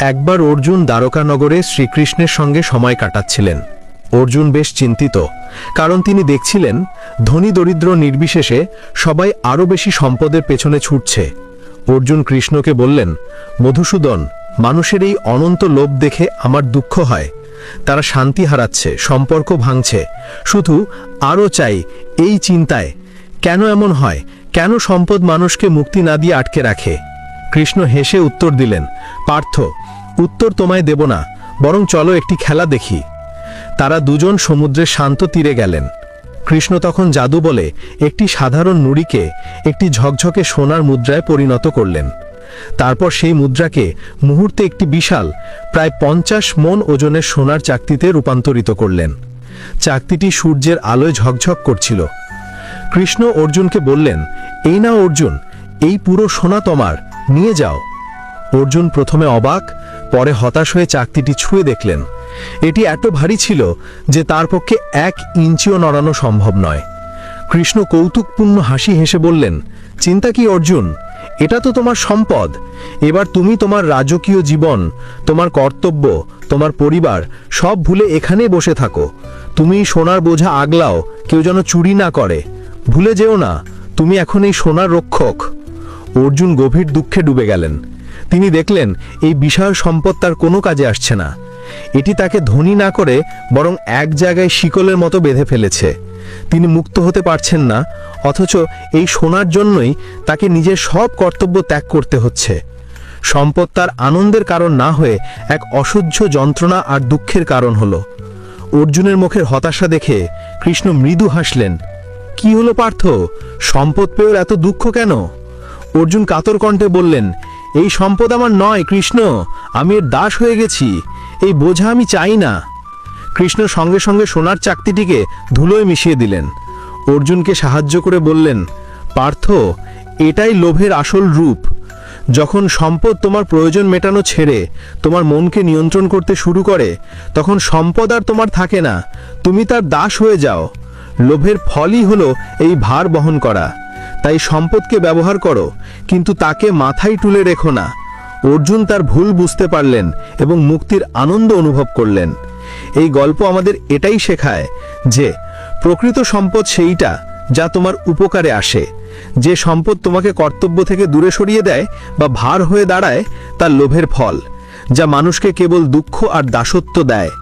একবার অর্জুন দ্বারকানগরে শ্রীকৃষ্ণের সঙ্গে সময় কাটাচ্ছিলেন। অর্জুন বেশ চিন্তিত, কারণ তিনি দেখছিলেন, ধনী দরিদ্র নির্বিশেষে সবাই আরও বেশি সম্পদের পেছনে ছুটছে। অর্জুন কৃষ্ণকে বললেন, মধুসূদন, মানুষের এই অনন্ত লোভ দেখে আমার দুঃখ হয়। তারা শান্তি হারাচ্ছে, সম্পর্ক ভাঙছে। শুধু আরও চাই, এই চিন্তায়, কেন এমন হয়? কেন সম্পদ মানুষকে মুক্তি না দিয়ে আটকে রাখে? কৃষ্ণ হেসে উত্তর দিলেন, পার্থ, উত্তর তোমায় দেব না, বরং চলো একটি খেলা দেখি। তারা দুজন সমুদ্রের শান্ত তীরে গেলেন। কৃষ্ণ তখন জাদু বলে একটি সাধারণ নুড়িকে একটি ঝকঝকে সোনার মুদ্রায় পরিণত করলেন। তারপর সেই মুদ্রাকে মুহূর্তে একটি বিশাল, প্রায় পঞ্চাশ মন ওজনের সোনার চাকতিতে রূপান্তরিত করলেন। চাকতিটি সূর্যের আলোয় ঝকঝক করছিল। কৃষ্ণ অর্জুনকে বললেন, এই না অর্জুন, এই পুরো সোনা তোমার। নিয়ে যাও। অর্জুন প্রথমে অবাক, পরে হতাশ হয়ে চাকতিটি ছুঁয়ে দেখলেন। এটি এত ভারী ছিল যে তার পক্ষে এক ইঞ্চিও নড়ানো সম্ভব নয়। কৃষ্ণ কৌতুকপূর্ণ হাসি হেসে বললেন, চিন্তা কি অর্জুন? এটা তো তোমার সম্পদ। এবার তুমি তোমার রাজকীয় জীবন, তোমার কর্তব্য, তোমার পরিবার সব ভুলে এখানে বসে থাকো। তুমি সোনার বোঝা আগলাও, কেউ যেন চুরি না করে। ভুলে যেও না, তুমি এখন এই সোনার রক্ষক। অর্জুন গভীর দুঃখে ডুবে গেলেন। তিনি দেখলেন, এই বিশাল সম্পদ তার কোনো কাজে আসছে না। এটি তাকে ধনী না করে বরং এক জায়গায় শিকলের মতো বেঁধে ফেলেছে। তিনি মুক্ত হতে পারছেন না, অথচ এই সোনার জন্যই তাকে নিজের সব কর্তব্য ত্যাগ করতে হচ্ছে। সম্পদ তার আনন্দের কারণ না হয়ে এক অসহ্য যন্ত্রণা আর দুঃখের কারণ হলো। অর্জুনের মুখের হতাশা দেখে কৃষ্ণ মৃদু হাসলেন, কি হলো পার্থ? সম্পদ পেয়েও এত দুঃখ কেন? অর্জুন কাতর কণ্ঠে বললেন, এই সম্পদ আমার নয়, কৃষ্ণ। আমি এর দাস হয়ে গেছি। এই বোঝা আমি চাই না। কৃষ্ণ সঙ্গে সঙ্গে সোনার চাকতিটিকে ধুলোয় মিশিয়ে দিলেন। অর্জুনকে সাহায্য করে বললেন, পার্থ, এটাই লোভের আসল রূপ। যখন সম্পদ তোমার প্রয়োজন মেটানো ছেড়ে, তোমার মনকে নিয়ন্ত্রণ করতে শুরু করে, তখন সম্পদ আর তোমার থাকে না। তুমি তার দাস হয়ে যাও। লোভের ফলই হলো এই ভার বহন করা। তাই সম্পদকে ব্যবহার করো, কিন্তু তাকে মাথায় তুলে রেখো না। অর্জুন তার ভুল বুঝতে পারলেন এবং মুক্তির আনন্দ অনুভব করলেন। এই গল্প আমাদের এটাই শেখায় যে, প্রকৃত সম্পদ সেইটা যা তোমার উপকারে আসে। যে সম্পদ তোমাকে কর্তব্য থেকে দূরে সরিয়ে দেয় বা ভার হয়ে দাঁড়ায় তার লোভের ফল, যা মানুষকে কেবল দুঃখ আর দাসত্ব দেয়।